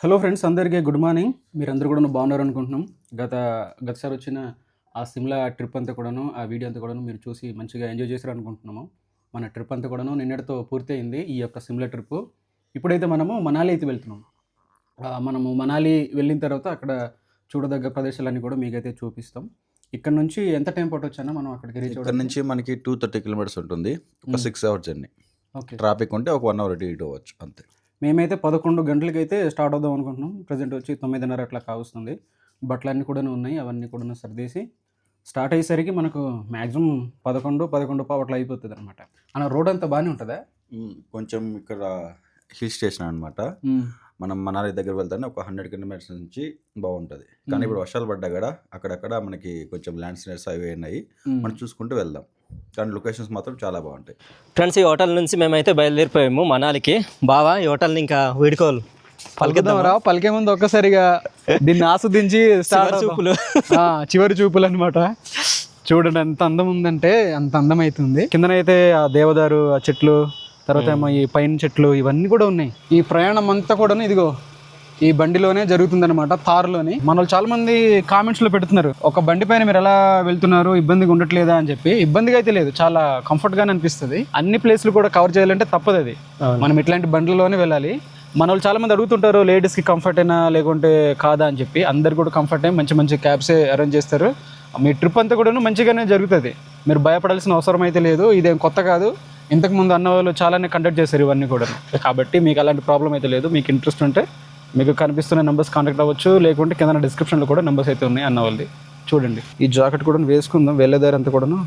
Hello friends అందరికీ good morning మీరందరూ కూడా బాగున్నారు అనుకుంటున్నాం గత గతసారి వచ్చిన ఆ సిమ్లా ట్రిప్ అంతా కూడాను ఆ వీడియో అంతా కూడాను మీరు చూసి మంచిగా ఎంజాయ్ చేశారు అనుకుంటున్నాము మన ట్రిప్ అంతా కూడాను నిన్నటితో పూర్తయింది ఈ యొక్క సిమ్లా ట్రిప్ ఇప్పుడైతే మనము మనాలి అయితే వెళ్తున్నాం. మనము మనాలి వెళ్ళిన తర్వాత అక్కడ చూడదగ్గ ప్రదేశాలన్నీ కూడా మీకైతే చూపిస్తాం. ఇక్కడ నుంచి ఎంత టైం పట్టొచ్చన్నా మనం అక్కడికి రీచ్ ఇక్కడ నుంచి మనకి టూ థర్టీ కిలోమీటర్స్ ఉంటుంది. ఒక. Six hours journey okay traffic ఉంటే ఒక వన్ అవర్ అటు ఇటు అవ్వచ్చు అంతే. మేమైతే పదకొండు గంటలకి అయితే స్టార్ట్ అవుదాం అనుకుంటున్నాం. ప్రజెంట్ వచ్చి తొమ్మిదిన్నర అట్లా కావస్తుంది. బట్టలన్నీ కూడా ఉన్నాయి అవన్నీ కూడా సర్దేసి స్టార్ట్ అయ్యేసరికి మనకు మ్యాక్సిమం పదకొండు పదకొండు అట్లా అయిపోతుంది అనమాట అన్న రోడ్ అంతా బాగానే ఉంటుందా? కొంచెం ఇక్కడ హిల్ స్టేషన్ అనమాట మనం మనాలి దగ్గర వెళ్తానే ఒక హండ్రెడ్ కిలోమీటర్స్ నుంచి బాగుంటుంది. కానీ ఇప్పుడు వర్షాలు పడ్డా కూడా అక్కడక్కడ మనకి కొంచెం ల్యాండ్ స్లైడ్స్ అవి ఉన్నాయి. మనం చూసుకుంటూ వెళ్దాం. కానీ లొకేషన్స్ మాత్రం చాలా బాగుంటాయి. ఫ్రెండ్స్ ఈ హోటల్ నుంచి మేమైతే బయలుదేరిపోయాము మనాలికి. బావా ఈ హోటల్ని ఇంకా వీడుకోవాలి. పలికిద్దాం రా? పలికే ముందు ఒక్కసారిగా దీన్ని ఆస్వాదించి చూపులు. ఆ, చివరి చూపులు అనమాట చూడండి ఎంత అందం ఉందంటే అంత అందం అవుతుంది కిందనైతే ఆ దేవదారు ఆ చెట్లు తర్వాత ఏమో ఈ పైన చెట్లు ఇవన్నీ కూడా ఉన్నాయి. ఈ ప్రయాణం అంతా కూడా ఇదిగో ఈ బండిలోనే జరుగుతుందన్నమాట తారులోని మన చాలా మంది కామెంట్స్లో పెడుతున్నారు ఒక బండి పైన మీరు ఎలా వెళ్తున్నారు ఇబ్బందిగా ఉండట్లేదా అని చెప్పి. ఇబ్బందిగా అయితే లేదు చాలా కంఫర్ట్ గానే అనిపిస్తుంది. అన్ని ప్లేస్లు కూడా కవర్ చేయాలంటే తప్పదు అది. మనం ఇట్లాంటి బండ్లలోనే వెళ్ళాలి. మన వాళ్ళు చాలా మంది అడుగుతుంటారు లేడీస్కి కంఫర్ట్ అయినా లేకుంటే కాదా? అని చెప్పి. అందరు కూడా కంఫర్ట్ అయ్యి మంచి మంచి క్యాబ్సే అరేంజ్ చేస్తారు. మీ ట్రిప్ అంతా కూడా మంచిగానే జరుగుతుంది. మీరు భయపడాల్సిన అవసరం అయితే లేదు ఇదేం కొత్త కాదు. ఇంతకు ముందు అన్న వాళ్ళు చాలానే కండక్ట్ చేశారు ఇవన్నీ కూడా కాబట్టి మీకు అలాంటి ప్రాబ్లం అయితే లేదు. మీకు ఇంట్రెస్ట్ ఉంటే మీకు కనిపిస్తున్న నెంబర్స్ కాంటాక్ట్ అవ్వచ్చు లేకుంటే కింద డిస్క్రిప్షన్లో కూడా నెంబర్స్ అయితే ఉన్నాయి అన్న వాళ్ళది చూడండి. ఈ జాకెట్ కూడా వేసుకుందాం వెళ్ళేదారి అంతా కూడాను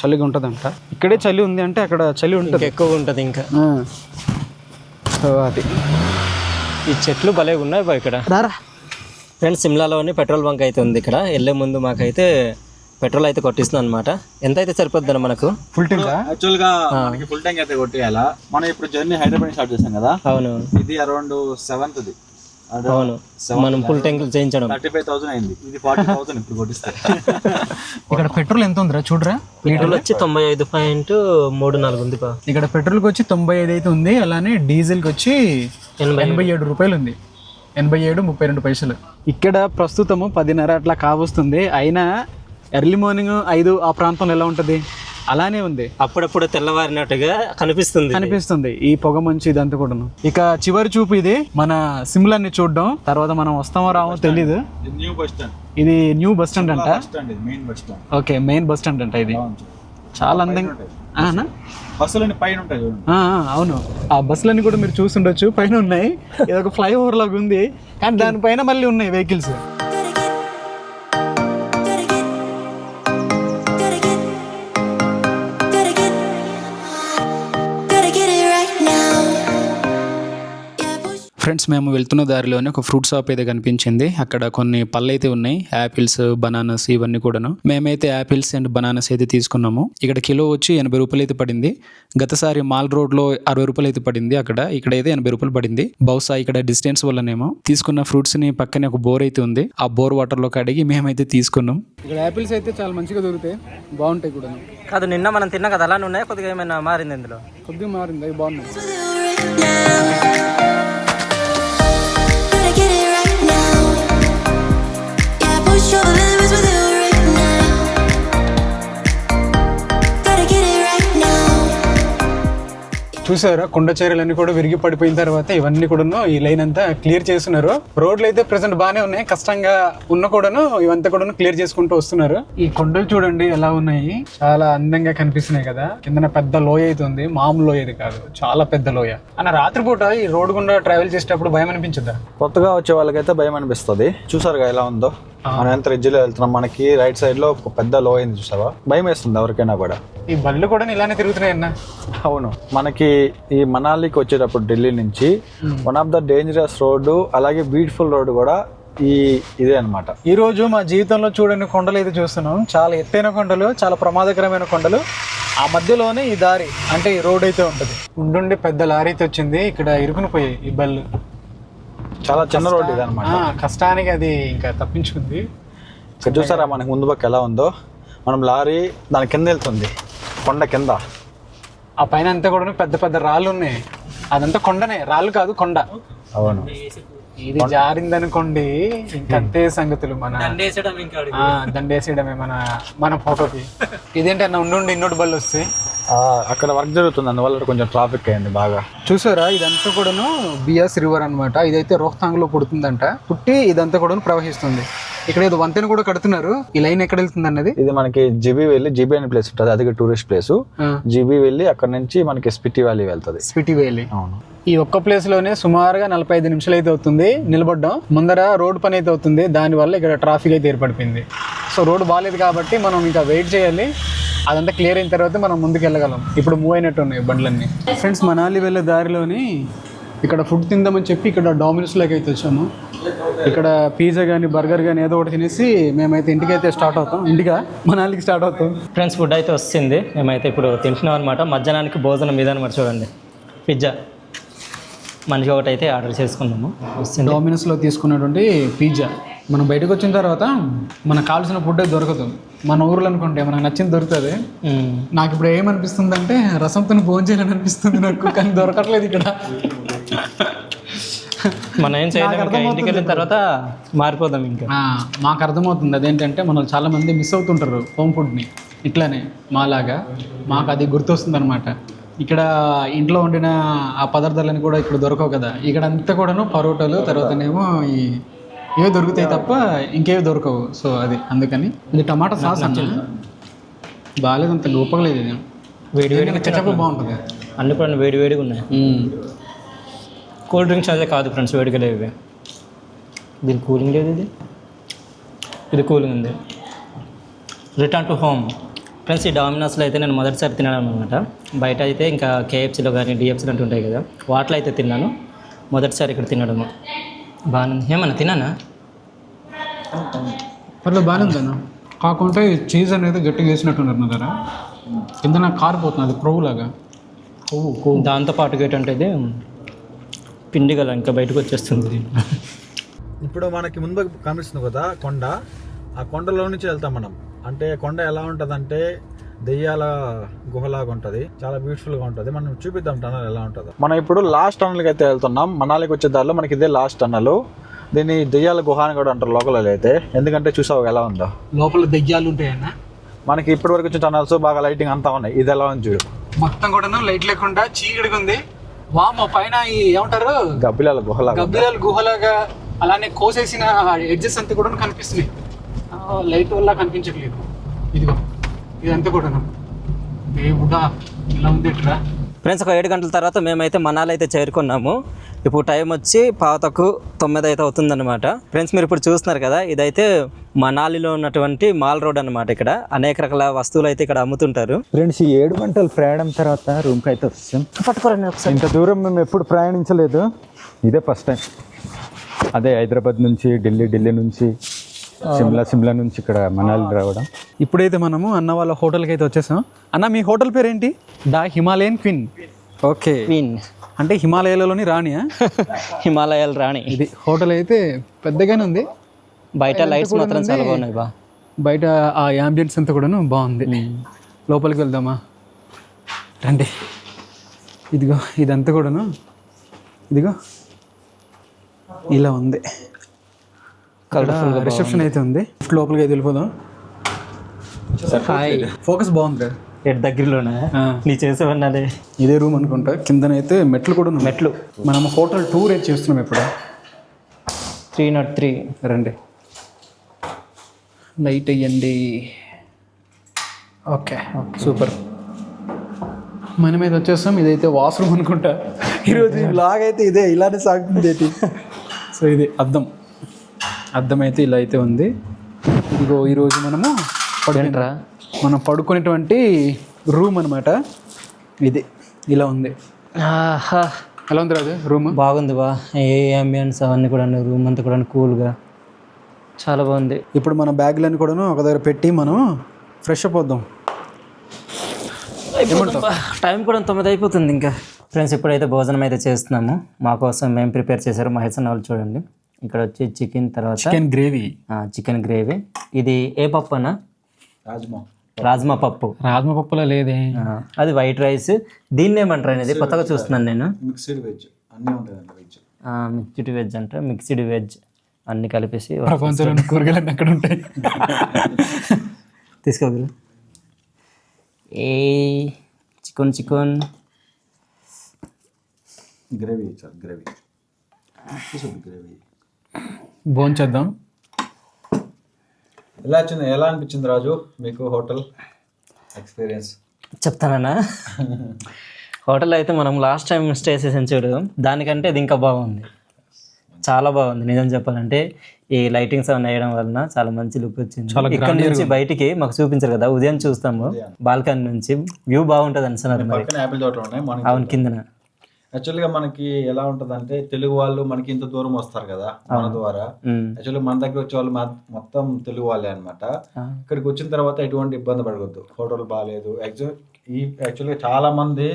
చలిగా ఉంటుందంట. ఇక్కడే చలి ఉంది అంటే అక్కడ చలి ఉంటుంది. ఎక్కువ ఉంటుంది ఇంకా. సో అది. ఈ చెట్లు భలే ఉన్నాయి బా ఇక్కడ. రారా. ఫ్రెండ్స్ సిమ్లాలోని పెట్రోల్ బంక్ అయితే ఉంది ఇక్కడ. వెళ్ళే ముందు మాకైతే పెట్రోల్ అయితే కొట్టిస్తుంది అనమాట ఎంత అయితే సరిపోద్ది మనకు? ఫుల్ టింకా యాక్చువల్గా మనకి ఫుల్ ట్యాంక్ అయితే కొట్టేయాలా? మనం ఇప్పుడు జర్నీ హైదరాబాద్ స్టార్ట్ చేసాం కదా? అవును. ఇది అరౌండ్ సెవెంత్ ది. అవును. మనం ఫుల్ ట్యాంకులు చేయించడం. థర్టీ ఫైవ్ థౌసండ్ అయింది. ఇది ఫార్టీ థౌసండ్ ఇప్పుడు కొట్టిస్తారు ఇక్కడ పెట్రోల్ ఎంత ఉందిరా? చూడరా. పెట్రోల్ వచ్చి తొంభై ఐదు పాయింట్ మూడు నాలుగు ఉంది బా ఇక్కడ పెట్రోల్కి వచ్చి తొంభై ఐదు అయితే ఉంది. అలానే డీజిల్కి వచ్చి ఎనభై ఎనభై ఏడు రూపాయలు ఉంది. ఎనభై ఏడు ముప్పై రెండు పైసలు. ఇక్కడ ప్రస్తుతము పదిన్నర అట్లా కావస్తుంది. అయినా ఎర్లీ మార్నింగ్ ఐదు ఆ ప్రాంతంలో ఎలా ఉంటుంది? అలానే ఉంది. అప్పుడప్పుడు తెల్లవారినట్టుగా కనిపిస్తుంది కనిపిస్తుంది. ఈ పొగ మంచి ఇదంతా కూడాను. ఇక చివరి చూపు ఇది. మన సిమ్లాన్ని చూడడం. తర్వాత మనం వస్తామో రామో తెలీదు. New bus stand. ఇది న్యూ బస్ స్టాండ్ అంట? బస్ స్టాండ్ ఇది main bus stand. Okay main bus stand అంట ఇది. చాలా అందంగా? బస్సులన్నీ పైన ఉంటాయి చూడండి. ఆ, ఆ, అవును. ఆ బస్సులన్నీ కూడా మీరు చూస్తుండొచ్చు. పైన ఉన్నాయి. ఇది ఒక ఫ్లైఓవర్ లాగా ఉంది. కానీ దానిపైన మళ్ళీ ఉన్నాయి వెహికల్స్. ఫ్రెండ్స్ మేము వెళ్తున్న దారిలోనే ఒక ఫ్రూట్ షాప్ అయితే కనిపించింది. అక్కడ కొన్ని పళ్ళు అయితే ఉన్నాయి. యాపిల్స్ బనానాస్ ఇవన్నీ కూడాను. మేమైతే యాపిల్స్ అండ్ బనానాస్ అయితే తీసుకున్నాము. ఇక్కడ కిలో వచ్చి ఎనభై రూపాయలు అయితే పడింది. గతసారి మాల్ రోడ్లో అరవై రూపాయలు అయితే పడింది. అక్కడ ఇక్కడ అయితే ఎనభై రూపాయలు పడింది. బహుశా ఇక్కడ డిస్టెన్స్ వల్లనేమో తీసుకున్న ఫ్రూట్స్ని పక్కనే ఒక బోర్ అయితే ఉంది. ఆ బోర్ వాటర్లో కడిగి మేమైతే తీసుకున్నాం. ఇక్కడ యాపిల్స్ అయితే చాలా మంచిగా దొరుకుతాయి. బాగుంటాయి కూడా కాదు నిన్న మనం తిన్నాం కదా. అలానే ఉన్నాయి? కొద్దిగా ఏమైనా మారింది ఇందులో? కొద్దిగా మారింది. అవి బాగున్నాయి. చూసారా కొండ చీరలన్నీ కూడా విరిగి పడిపోయిన తర్వాత ఇవన్నీ కూడాను ఈ లైన్ అంతా క్లియర్ చేస్తున్నారు. రోడ్లు అయితే ప్రెసెంట్ బాగానే ఉన్నాయి. కష్టంగా ఉన్న కూడాను ఇవంతా కూడాను క్లియర్ చేసుకుంటూ వస్తున్నారు. ఈ కొండలు చూడండి ఎలా ఉన్నాయి. చాలా అందంగా కనిపిస్తున్నాయి కదా. కిందన పెద్ద లోయ అయితే ఉంది. మామూలు లోయ ఇది కాదు. చాలా పెద్ద లోయ. అన్న రాత్రిపూట ఈ రోడ్డు గుండా ట్రావెల్ చేసేటప్పుడు భయం అనిపించదా కొత్తగా వచ్చే వాళ్ళకైతే భయం అనిపిస్తుంది. చూసారుగా ఎలా ఉందో? మనం ఎంత రిజ్లో వెళ్తున్నాం మనకి రైట్ సైడ్లో ఒక పెద్ద లో అయింది చూసావా? భయం వేస్తుంది ఎవరికైనా కూడా. ఈ బళ్ళు కూడా ఇలానే తిరుగుతున్నాయి అన్న. అవును. మనకి ఈ మనాలికి వచ్చేటప్పుడు ఢిల్లీ నుంచి one of the dangerous road అలాగే బ్యూటిఫుల్ రోడ్డు కూడా ఈ ఇదే అన్నమాట. ఈ రోజు మా జీవితంలో చూడని కొండలు అయితే చూస్తున్నాం? చాలా ఎత్తైన కొండలు చాలా ప్రమాదకరమైన కొండలు. ఆ మధ్యలోనే ఈ దారి అంటే ఈ రోడ్ అయితే ఉంటుంది. ఉండుండి పెద్ద లారీ అయితే వచ్చింది ఇక్కడ ఇరుకుని పోయాయి ఈ బళ్ళు. చాలా చిన్న రోడ్డు ఇది అనమాట కష్టానికి అది ఇంకా తప్పించుకుంది. ఇక్కడ చూసారా మనకి ముందు పక్క ఎలా ఉందో? మనం లారీ దాని కింద వెళ్తుంది. కొండ కింద. ఆ పైన అంతా కూడా పెద్ద పెద్ద రాళ్ళు ఉన్నాయి. అదంతా కొండనే. రాళ్ళు కాదు కొండ. అవును. ఇది జారిందనుకోండి ఇంకంతే సంగతులు మన ఆ, దండేసేయడమే మన మన ఫోటోకి ఇదేంటి అన్న ఉండి ఇన్నోటి బళ్ళు వస్తాయి అక్కడ వర్క్ జరుగుతుంది. అందువల్ల కొంచెం ట్రాఫిక్ అయింది బాగా. చూసారా? ఇదంతా కూడాను బియాస్ రివర్ అన్నమాట. ఇదైతే రోహతాంగ్లో పుడుతుందంట. పుట్టి ఇదంతా కూడా ప్రవహిస్తుంది. ఇక్కడ ఏదో వంతెన కూడా కడుతున్నారు. ఈ లైన్ ఎక్కడ వెళ్తుంది అన్నది? ఇది మనకి జిబి వెళ్ళి జిబి అనే ప్లేస్ ఉంటుంది. అది టూరిస్ట్ ప్లేస్ జిబి వెళ్ళి అక్కడ నుంచి మనకి స్పిటి వ్యాలీ వెళ్తుంది. స్పిటి వేలి అవును. ఈ ఒక్క ప్లేస్లోనే సుమారుగా నలభై ఐదు నిమిషాలు అయితే అవుతుంది. నిలబడ్డం. ముందర రోడ్ పని అయితే అవుతుంది. దానివల్ల ఇక్కడ ట్రాఫిక్ అయితే ఏర్పడిపోయింది. సో రోడ్ బాగాలేదు కాబట్టి మనం ఇంకా వెయిట్ చేయాలి. అదంతా క్లియర్ అయిన తర్వాత మనం ముందుకు వెళ్ళగలం. ఇప్పుడు మూవ్ అయినట్టు ఉన్నాయి బండ్లన్నీ. ఫ్రెండ్స్ మనాలి వెళ్ళే దారిలోని ఇక్కడ ఫుడ్ తిందామని చెప్పి ఇక్కడ డామినోస్లోకి అయితే వచ్చాము. ఇక్కడ పిజ్జా కానీ బర్గర్ కానీ ఏదో ఒకటి తినేసి మేమైతే ఇంటికి అయితే స్టార్ట్ అవుతాం. ఇంటిగా మనాలికి స్టార్ట్ అవుతాం. ఫ్రెండ్స్ ఫుడ్ అయితే వస్తుంది. మేమైతే ఇప్పుడు తింటున్నాం అనమాట మధ్యాహ్నానికి భోజనం మీద అనమాట చూడండి. పిజ్జా మనిషి ఒకటి అయితే ఆర్డర్ చేసుకున్నాము వస్తుంది. డోమినోస్లో తీసుకున్నటువంటి పిజ్జా మనం బయటకు వచ్చిన తర్వాత మనకు కావాల్సిన ఫుడ్ దొరకదు. మన ఊర్లో అనుకుంటే మనకు నచ్చింది దొరుకుతుంది. నాకు ఇప్పుడు ఏమనిపిస్తుంది అంటే రసంతో భోజనం చేయాలని అనిపిస్తుంది నాకు కానీ దొరకట్లేదు ఇక్కడ. మనం ఏం చేయలేము ఇంకా ఇంటికి వెళ్ళిన తర్వాత మారిపోదాం ఇంకా. మాకు అర్థమవుతుంది. అదేంటంటే మనం చాలా మంది మిస్ అవుతుంటారు హోమ్ ఫుడ్ని ఇట్లానే మాలాగా. మాకు అది గుర్తొస్తుంది అనమాట ఇక్కడ ఇంట్లో వండిన ఆ పదార్థాలన్నీ కూడా ఇక్కడ దొరకవు కదా. ఇక్కడ అంతా కూడాను పరోటాలు తర్వాతనేమో ఈ ఇవే దొరుకుతాయి తప్ప ఇంకేవి దొరకవు. సో అది అందుకని. ఇది టమాటా సాస్ అన్న? బాగాలేదు అంత గొప్పగలేదు ఇది. వేడి వేడిగా చచ్చప్ప బాగుంటుంది. అన్ని కూడా వేడి వేడిగా ఉన్నాయి. కూల్ డ్రింక్స్ అదే కాదు ఫ్రెండ్స్ వేడిగా లేవు ఇవి. దీని కూలింగ్ లేదు ఇది. ఇది కూలింగ్ ఉంది. Return to home. ఫ్రెండ్స్ ఈ డామినోస్లో అయితే నేను మొదటిసారి తినడం అనమాట బయట అయితే ఇంకా కేఎఫ్సీలో కానీ డిఎఫ్సీలో అంటూ ఉంటాయి కదా వాటిలో అయితే తిన్నాను. మొదటిసారి ఇక్కడ తినడము. బాగానే ఏమన్నా తిన్నానా? పర్లేదు బాగానే కాకుంటే చీజ్ అనేది గట్టిగా వేసినట్టున్నారు నా దగ్గర. కింద నాకు కారిపోతుంది అది దాంతో పాటు ఏంటంటే ఇది పిండి గల ఇంకా బయటకు వచ్చేస్తుంది. ఇప్పుడు మనకి ముందు కనిపిస్తుంది కదా కొండ. ఆ కొండలో నుంచి వెళ్తాం మనం. అంటే కొండ ఎలా ఉంటదంటే దెయ్యాల గుహలాగా ఉంటది. చాలా బ్యూటిఫుల్గా ఉంటది. మనం చూపిద్దాం టనల్ ఎలా ఉంటుందో. మనం ఇప్పుడు లాస్ట్ టనల్కి అయితే వెళ్తున్నాం. మనాలికి వచ్చే దారిలో మనకి ఇదే లాస్ట్ టనల్ దీన్ని దెయ్యాల గుహ అని కూడా అంటారు లోకల్ అయితే. ఎందుకంటే చూసావు ఎలా ఉందో? లోపల దెయ్యాలు ఉంటాయన్న? మనకి ఇప్పటి వరకు వచ్చిన టనల్స్ బాగా లైటింగ్ అంతా ఉన్నాయి. ఇది ఎలా ఉంది చూడు. మొత్తం కూడా లైట్ లేకుండా చీకటిగా ఉంది. వామ పైన ఏమంటారు? గబ్బిలాల గుహలాగా గబ్బిలాలు గుహలాగా అలానే కోసేసిన ఎడ్జెస్ అంతా కూడా కనిపిస్తున్నాయి. లైట్ వల్ల కనిపించట్లేదు. ఇదిగో ఇదంతా కూడా దేవుడా ఇలా ఉంది ఇట్రా ఫ్రెండ్స్ ఒక ఏడు గంటల తర్వాత మేమైతే మనాలి అయితే చేరుకున్నాము. ఇప్పుడు టైం వచ్చి పాతకు తొమ్మిది అయితే అవుతుందన్నమాట. ఫ్రెండ్స్ మీరు ఇప్పుడు చూస్తున్నారు కదా ఇదైతే మనాలిలో ఉన్నటువంటి మాల్ రోడ్ అన్నమాట ఇక్కడ. అనేక రకాల వస్తువులు అయితే ఇక్కడ అమ్ముతుంటారు. ఫ్రెండ్స్ ఈ ఏడు గంటల ప్రయాణం తర్వాత రూమ్కి అయితే వస్తాం పట్టుకోరండి ఇంత దూరం మేము ఎప్పుడు ప్రయాణించలేదు. ఇదే ఫస్ట్ టైం అదే హైదరాబాద్ నుంచి ఢిల్లీ ఢిల్లీ నుంచి సిమ్లా సిమ్లా నుంచి ఇక్కడ మనాలి రావడం. ఇప్పుడైతే మనము అన్న వాళ్ళ హోటల్కి అయితే వచ్చేసాం. అన్న మీ హోటల్ పేరు ఏంటి the Himalayan queen. Okay. Queen. అంటే హిమాలయాలలోని రాణియా హిమాలయాల రాణి. ఇది హోటల్ అయితే పెద్దగానే ఉంది. బయట లైట్స్ మాత్రం చాలా బాగున్నాయి బా. బయట ఆ యాంబియన్స్ అంతా కూడాను బాగుంది. లోపలికి వెళ్దామా? రండి. ఇదిగో ఇదంతా కూడాను. ఇదిగో. ఇలా ఉంది. రిసెప్షన్ అయితే ఉంది. లోపలికి అయితే వెళ్ళిపోదాం. హాయ్ ఫోకస్ బాగుంది ఎట్ దగ్గరలోనే. నీ చేసేవన్నదే ఇదే రూమ్ అనుకుంటా. కిందనైతే మెట్లు కూడా ఉన్నాయి. మెట్లు. మనం హోటల్ టూర్ అయితే చేస్తున్నాం ఇప్పుడు. త్రీ నాట్ త్రీ రండి. లైట్ అయ్యండి ఓకే సూపర్ మనం మీద వచ్చేస్తాం. ఇదైతే వాష్రూమ్ అనుకుంటా. ఈరోజు లాగ్ అయితే ఇదే. ఇలానే సాగుతుంది. సో ఇది అద్దం. అయితే ఇలా అయితే ఉంది. ఇదిగో ఈరోజు మనము పడుకుంటా మనం పడుకునేటువంటి రూమ్ అనమాట ఇది ఇలా ఉంది. ఎలా ఉంది రాదు రూమ్? బాగుంది బా. ఏ అంబియన్స్ అవన్నీ కూడా రూమ్ అంతా కూడా కూల్గా చాలా బాగుంది. ఇప్పుడు మన బ్యాగులన్నీ కూడాను ఒక దగ్గర పెట్టి మనం ఫ్రెష్ అప్ అవుదాం. టైం కూడా తొమ్మిది అయిపోతుంది ఇంకా. ఫ్రెండ్స్ ఇప్పుడైతే భోజనం అయితే చేస్తున్నాము. మా కోసం మేము ప్రిపేర్ చేశారు మహేష్ అన్న వాళ్ళు చూడండి. ఇక్కడ వచ్చి చికెన్ తర్వాత చికెన్ గ్రేవీ. Chicken gravy. ఇది ఏ పప్పు అన్న రాజ్మా. రాజ్మా పప్పు. రాజ్మా పప్పులో లేదే. అది వైట్ రైస్. దీన్ని ఏమంటారు అనేది కొత్తగా చూస్తున్నాను నేను. Mixed veg. అన్నీ ఉంటాయి వెజ్. మిక్స్డ్ వెజ్ అంటే మిక్స్డ్ వెజ్. అన్ని కలిపేసి ప్రపంచంలో కూరగాయలు అక్కడ ఉంటాయి. తీసుకోగలరు ఏ chicken chicken. Gravy gravy. Gravy. భోంచేద్దాం ఎలా వచ్చింది? ఎలా అనిపించింది రాజు మీకు హోటల్ ఎక్స్పీరియన్స్? చెప్తానన్నా. హోటల్ అయితే మనం లాస్ట్ టైం స్టే చేసాం చూడు. దానికంటే ఇది ఇంకా బాగుంది. చాలా బాగుంది. నిజం చెప్పాలంటే ఈ లైటింగ్స్ అవన్నీ వేయడం వలన చాలా మంచి లుక్ వచ్చింది. ఇక్కడ నుంచి బయటికి మాకు చూపించారు కదా ఉదయం చూస్తాము. బాల్కనీ నుంచి. వ్యూ బాగుంటుంది మనకి అవును కిందన. యాక్చువల్గా మనకి ఎలా ఉంటదంటే తెలుగు వాళ్ళు మనకి ఇంత దూరం వస్తారు కదా మన ద్వారా. ఉమ్. యాక్చువల్లీ మన దగ్గర వచ్చే వాళ్ళు మొత్తం తెలుగు వాళ్ళే అనమాట ఇక్కడికి వచ్చిన తర్వాత ఎటువంటి ఇబ్బంది పడకూడదు హోటల్ బాగాలేదు. యాక్చువల్ ఈ యాక్చువల్గా చాలా మంది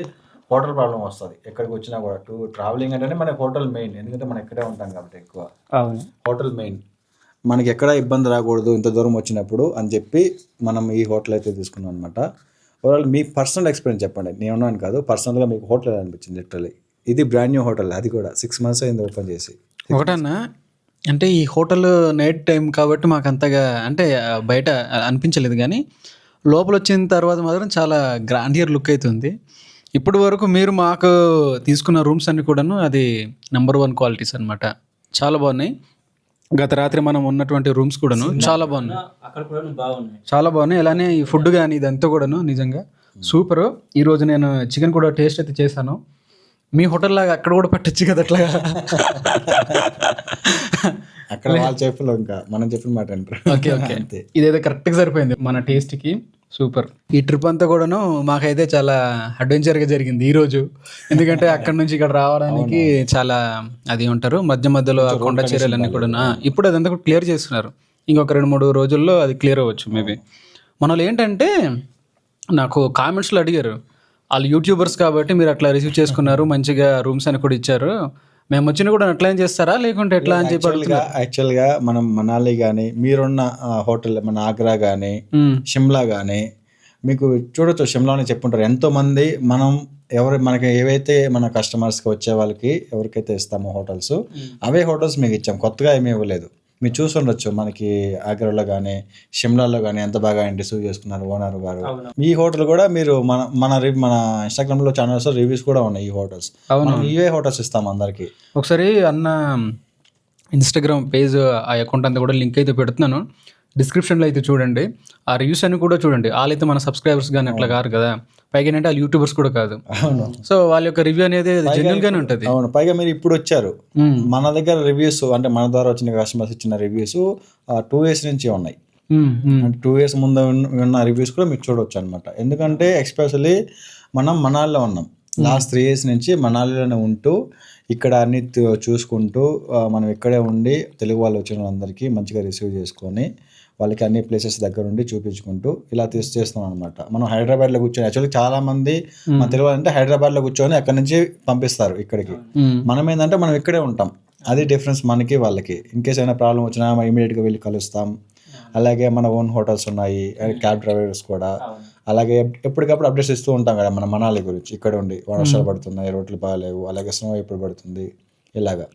హోటల్ ప్రాబ్లం వస్తుంది. ఎక్కడికి వచ్చినా కూడా. టూ ట్రావెలింగ్ అంటేనే మనకి హోటల్ మెయిన్. ఎందుకంటే మనం ఇక్కడే ఉంటాం కాబట్టి ఎక్కువ. Hotel main. మనకి ఎక్కడ ఇబ్బంది రాకూడదు ఇంత దూరం వచ్చినప్పుడు అని చెప్పి మనం ఈ హోటల్ అయితే తీసుకున్నాం అనమాట ఓవరాల్ మీ పర్సనల్ ఎక్స్పీరియన్స్ చెప్పండి. నేను ఉన్నాను కాదు. పర్సనల్గా మీకు హోటల్ అనిపించింది లిటరలీ ఇది బ్రాండ్ న్యూ హోటల్ అది కూడా. సిక్స్ మంత్స్ అయింది ఓపెన్ చేసి. ఒకటన్నా అంటే ఈ హోటల్ నైట్ టైం కాబట్టి మాకు అంతగా అంటే బయట అనిపించలేదు కానీ లోపల వచ్చిన తర్వాత మాత్రం చాలా గ్రాండియర్ లుక్ అవుతుంది ఇప్పటి వరకు మీరు మాకు తీసుకున్న రూమ్స్ అన్ని కూడాను అది నెంబర్ వన్ క్వాలిటీస్ అన్నమాట. చాలా బాగున్నాయి. గత రాత్రి మనం ఉన్నటువంటి రూమ్స్ కూడాను చాలా బాగున్నాయి. అక్కడ కూడా బాగున్నాయి. చాలా బాగున్నాయి. అలానే ఈ ఫుడ్ కానీ ఇదంతా కూడాను నిజంగా సూపర్. ఈరోజు నేను చికెన్ కూడా టేస్ట్ అయితే చేశాను. మీ హోటల్ లాగా అక్కడ కూడా పెట్టచ్చు కదా అట్లా అక్కడ వాళ్ళు ఇంకా మనం చెప్పిన మాట అంటారు ఓకే ఓకే. ఇదైతే కరెక్ట్గా సరిపోయింది. మన టేస్ట్కి సూపర్. ఈ ట్రిప్ అంతా కూడాను మాకైతే చాలా అడ్వెంచర్గా జరిగింది ఈ రోజు. ఎందుకంటే అక్కడ నుంచి ఇక్కడ రావడానికి చాలా అది ఉంటారు. మధ్య మధ్యలో ఆ కొండ చీరలన్నీ కూడా ఇప్పుడు అదంతా కూడా క్లియర్ చేస్తున్నారు. ఇంకొక రెండు మూడు రోజుల్లో అది క్లియర్ అవ్వచ్చు మేబీ. మన వాళ్ళు ఏంటంటే నాకు కామెంట్స్లో అడిగారు. వాళ్ళు యూట్యూబర్స్ కాబట్టి మీరు అట్లా రిసీవ్ చేసుకున్నారు మంచిగా రూమ్స్ అని కూడా ఇచ్చారు. మేము వచ్చినా కూడా అట్లా ఏం చేస్తారా? లేకుంటే ఎట్లా అని చెప్పి యాక్చువల్గా యాక్చువల్గా మనం మనాలి కానీ మీరున్న హోటల్ మన ఆగ్రా కానీ. షిమ్లా కానీ మీకు చూడొచ్చు షిమ్లాని చెప్పుంటారు. ఎంతో మంది మనం ఎవరు మనకి ఏవైతే మన కస్టమర్స్కి వచ్చే వాళ్ళకి ఎవరికైతే ఇస్తామో హోటల్స్ అవే హోటల్స్ మీకు ఇచ్చాం. కొత్తగా ఏమీ ఇవ్వలేదు. మీరు చూసుండొచ్చు మనకి ఆగ్రాలో కానీ షిమ్లాలో కానీ ఎంత బాగా రిసీవ్ చేసుకున్నారు ఓనర్ గారు. ఈ హోటల్ కూడా మీరు మన మన రి- మన ఇన్స్టాగ్రామ్లో ఛానల్స్ రివ్యూస్ కూడా ఉన్నాయి ఈ హోటల్స్. మనం ఇవే హోటల్స్ ఇస్తాం అందరికి. ఒకసారి అన్న ఇన్స్టాగ్రామ్ పేజ్ ఆ అకౌంట్ అంతా కూడా లింక్ అయితే పెడుతున్నాను. డిస్క్రిప్షన్లో అయితే చూడండి. ఆ రివ్యూస్ అన్ని కూడా చూడండి. వాళ్ళైతే మన సబ్స్క్రైబర్స్ కానీ అట్లా కాదు కదా. పైగా ఏంటంటే వాళ్ళు యూట్యూబర్స్ కూడా కాదు. సో వాళ్ళ యొక్క రివ్యూ అనేది జెన్యున్ గానే ఉంటుంది. అవును. పైగా మీరు ఇప్పుడు వచ్చారు. మన దగ్గర రివ్యూస్ అంటే మన ద్వారా వచ్చిన కస్టమర్స్ ఇచ్చిన రివ్యూస్ టూ ఇయర్స్ నుంచి ఉన్నాయి. అంటే టూ ఇయర్స్ ముందు ఉన్న- రివ్యూస్ కూడా మీరు చూడొచ్చు అనమాట ఎందుకంటే ఎక్స్పెషల్లీ మనం మనాలిలో ఉన్నాం. లాస్ట్ త్రీ ఇయర్స్ నుంచి మనాలిలోనే ఉంటూ ఇక్కడ అన్ని చూసుకుంటూ మనం ఇక్కడే ఉండి తెలుగు వాళ్ళు వచ్చిన వాళ్ళందరికీ మంచిగా రిసీవ్ చేసుకొని వాళ్ళకి అన్ని ప్లేసెస్ దగ్గర ఉండి చూపించుకుంటూ ఇలా చేస్తున్నాం అనమాట మనం హైదరాబాద్లో కూర్చొని యాక్చువల్లీ చాలా మంది మన తెలుగు అంటే హైదరాబాద్లో కూర్చొని అక్కడ నుంచి పంపిస్తారు ఇక్కడికి. మనం ఏంటంటే మనం ఇక్కడే ఉంటాం. అది డిఫరెన్స్ మనకి వాళ్ళకి. ఇన్ కేస్ ఏమైనా ప్రాబ్లం వచ్చినా మనం ఇమీడియట్గా వెళ్ళి కలుస్తాం. అలాగే మన ఓన్ హోటల్స్ ఉన్నాయి క్యాబ్ డ్రైవర్స్ కూడా. అలాగే ఎప్పటికప్పుడు అప్డేట్స్ ఇస్తూ ఉంటాం కదా మన మనాలి గురించి. ఇక్కడ ఉండి వర్షాలు పడుతున్నాయి రోడ్లు బాగాలేవు అలాగే స్నో ఎప్పుడు పడుతుంది ఇలాగా.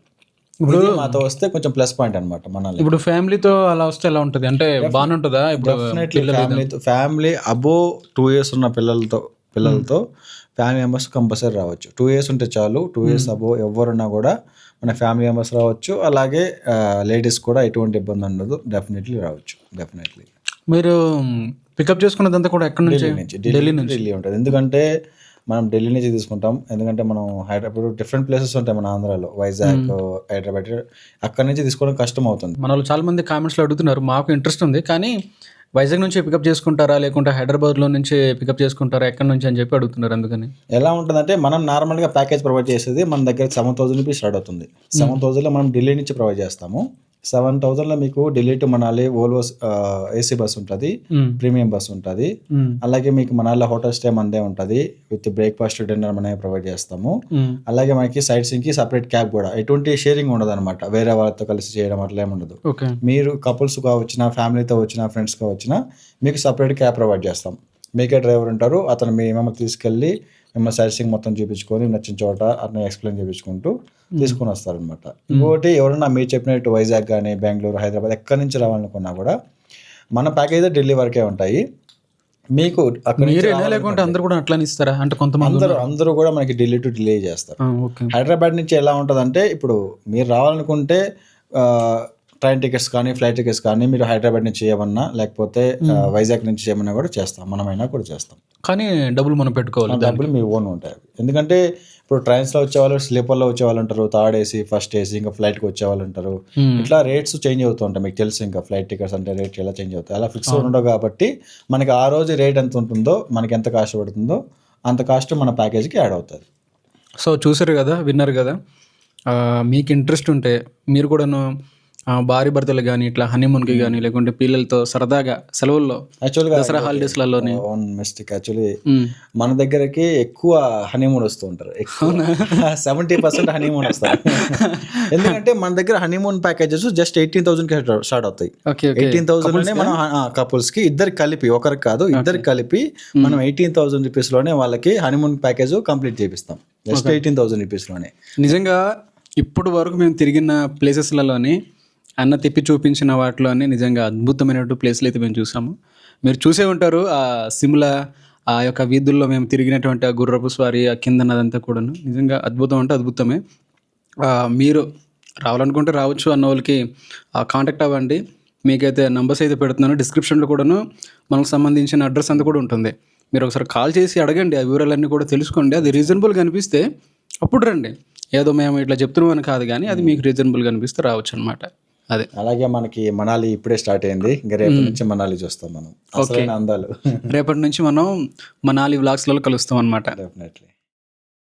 ఇప్పుడు మాతో వస్తే కొంచెం ప్లస్ పాయింట్ అనమాట మనాలి ఇప్పుడు ఫ్యామిలీతో అలా వస్తే ఎలా ఉంటుంది? అంటే బాగానే ఉంటుందా? ఇప్పుడు ఫ్యామిలీతో ఫ్యామిలీ అబో టూ ఇయర్స్ ఉన్న పిల్లలతో పిల్లలతో ఫ్యామిలీ మెంబర్స్ కంపల్సరీ రావచ్చు. టూ ఇయర్స్ ఉంటే చాలు. టూ ఇయర్స్ అబో ఎవరున్నా కూడా మన ఫ్యామిలీ మెంబర్స్ రావచ్చు. అలాగే లేడీస్ కూడా ఎటువంటి ఇబ్బంది ఉండదు. డెఫినెట్లీ రావచ్చు. డెఫినెట్లీ మీరు పికప్ చేసుకున్నదంతా కూడా ఎక్కడి నుంచి? ఢిల్లీ నుంచి. ఢిల్లీ ఉంటుంది. ఎందుకంటే మనం ఢిల్లీ నుంచి తీసుకుంటాం. ఎందుకంటే మనం హైదరాబాద్ డిఫరెంట్ ప్లేసెస్ ఉంటాయి మన ఆంధ్రాలో. వైజాగ్ హైదరాబాద్ అక్కడ నుంచి తీసుకోవడం కష్టం అవుతుంది మన వాళ్ళు చాలా మంది కామెంట్స్లో అడుగుతున్నారు మాకు ఇంట్రెస్ట్ ఉంది కానీ వైజాగ్ నుంచి పికప్ చేసుకుంటారా? లేకుంటే హైదరాబాద్లో నుంచి పికప్ చేసుకుంటారా? ఎక్కడి నుంచి? అని చెప్పి అడుగుతున్నారు అందుకని. ఎలా ఉంటుందంటే మనం నార్మల్గా ప్యాకేజ్ ప్రొవైడ్ చేసేది మన దగ్గర సెవెన్ థౌసండ్ రూపీస్ స్టార్ట్ అవుతుంది. సెవెన్ థౌసండ్లో మనం ఢిల్లీ నుంచి ప్రొవైడ్ చేస్తాము. సెవెన్ థౌసండ్లో మీకు Delhi to Manali Volvo AC bus ఉంటుంది. ప్రీమియం బస్ ఉంటుంది. అలాగే మీకు మనాలిలో హోటల్ స్టే మనదే ఉంటుంది విత్ బ్రేక్ఫాస్ట్ డిన్నర్ మనమే ప్రొవైడ్ చేస్తాము. అలాగే మనకి సైట్ సింగ్కి సపరేట్ క్యాబ్ కూడా. ఎటువంటి షేరింగ్ ఉండదు అనమాట వేరే వాళ్ళతో కలిసి చేయడం అట్లా ఉండదు. మీరు కపుల్స్గా వచ్చినా ఫ్యామిలీతో వచ్చినా ఫ్రెండ్స్గా వచ్చినా మీకు సపరేట్ క్యాబ్ ప్రొవైడ్ చేస్తాం. మీకే డ్రైవర్ ఉంటారు అతను మీ మిమ్మల్ని తీసుకెళ్ళి మిమ్మల్ని సైట్ సీయింగ్ మొత్తం చూపించుకొని నచ్చిన చోట అట్లా ఎక్స్ప్లెయిన్ చేయించుకుంటూ తీసుకొని వస్తారనమాట ఇంకోటి ఎవరన్నా మీరు చెప్పినట్టు వైజాగ్ కానీ బెంగళూరు హైదరాబాద్ ఎక్కడి నుంచి రావాలనుకున్నా కూడా మన ప్యాకేజ్ ఢిల్లీ వరకే ఉంటాయి. మీకు లేకుంటే అందరు కూడా అట్లా ఇస్తారా? అంటే కొంతమంది అందరూ అందరూ కూడా మనకి ఢిల్లీ టు ఢిల్లీ చేస్తారు. హైదరాబాద్ నుంచి ఎలా ఉంటుందంటే ఇప్పుడు మీరు రావాలనుకుంటే ట్రైన్ టికెట్స్ కానీ ఫ్లైట్ టికెట్స్ కానీ మీరు హైదరాబాద్ నుంచి చేయమన్నా లేకపోతే వైజాగ్ నుంచి చేయమన్నా కూడా చేస్తాం. మనమైనా కూడా చేస్తాం. కానీ డబ్బులు మనం పెట్టుకోవాలి డబ్బులు మీ ఓన్ ఉంటాయి. ఎందుకంటే ఇప్పుడు ట్రైన్స్లో వచ్చేవాళ్ళు స్లీపర్లో వచ్చేవాళ్ళు ఉంటారు థర్డ్ ఏసీ ఫస్ట్ ఏసీ ఇంకా ఫ్లైట్కి వచ్చేవాళ్ళు ఉంటారు. ఇట్లా రేట్స్ చేంజ్ అవుతూ ఉంటాయి. మీకు తెలుసు ఇంకా ఫ్లైట్ టికెట్స్ అంటే రేట్ ఎలా చేంజ్ అవుతాయి. అలా ఫిక్స్ ఉండవు కాబట్టి మనకి ఆ రోజు రేట్ ఎంత ఉంటుందో మనకి ఎంత కాస్ట్ పడుతుందో అంత కాస్ట్ మన ప్యాకేజ్కి యాడ్ అవుతుంది. సో చూసారు కదా విన్నారు కదా? మీకు ఇంట్రెస్ట్ ఉంటే మీరు కూడాను ఆ, భార్య భర్తలు కానీ ఇట్లా హనీమూన్కి కానీ లేకుంటే పిల్లలతో సరదాగా సెలవుల్లో యాక్చువల్గా దసరా హాలిడేస్లలోని ఓన్ మిస్టేక్ యాక్చువల్లీ మన దగ్గరకి ఎక్కువ హనీమూన్ వస్తూ ఉంటారు. ఎక్కువ సెవెంటీ పర్సెంట్ హనీమూన్ వస్తారు ఎందుకంటే మన దగ్గర honeymoon packages just eighteen thousand start అవుతాయి. ఎయిటీన్ థౌసండ్లోనే మనం కపుల్స్కి ఇద్దరికి కలిపి ఒకరికి కాదు ఇద్దరికి కలిపి మనం ఎయిటీన్ థౌసండ్ రూపీస్లోనే వాళ్ళకి హనీమూన్ ప్యాకేజ్ కంప్లీట్ చేపిస్తాం. జస్ట్ ఎయిటీన్ థౌసండ్ రూపీస్లోనే. నిజంగా ఇప్పుడు వరకు మేము తిరిగిన ప్లేసెస్లలోని అన్న తిప్పి చూపించిన వాటిలోనే నిజంగా అద్భుతమైనటువంటి ప్లేస్లు అయితే మేము చూసాము. మీరు చూసే ఉంటారు ఆ సిమ్లా ఆ యొక్క వీధుల్లో మేము తిరిగినటువంటి ఆ గుర్రపు స్వారీ ఆ కిందన్నదంతా కూడాను. నిజంగా అద్భుతం అంటే అద్భుతమే. మీరు రావాలనుకుంటే రావచ్చు అన్న వాళ్ళకి కాంటాక్ట్ అవ్వండి. మీకైతే నంబర్స్ అయితే పెడుతున్నాను. డిస్క్రిప్షన్లో కూడాను మనకు సంబంధించిన అడ్రస్ అంతా కూడా ఉంటుంది. మీరు ఒకసారి కాల్ చేసి అడగండి ఆ వివరాలన్నీ కూడా తెలుసుకోండి. అది రీజనబుల్గా అనిపిస్తే అప్పుడు రండి. ఏదో మేము ఇట్లా చెప్తున్నామని కాదు కానీ అది మీకు రీజనబుల్గా అనిపిస్తే రావచ్చు అనమాట అదే. అలాగే మనకి మనాలి ఇప్పుడే స్టార్ట్ అయింది. ఇంకా రేపటి నుంచి మనాలి చూస్తాం మనం. అసలైన అందాలు. రేపటి నుంచి మనం మనాలి వ్లాగ్స్లలో కలుస్తాం అనమాట డెఫినెట్లీ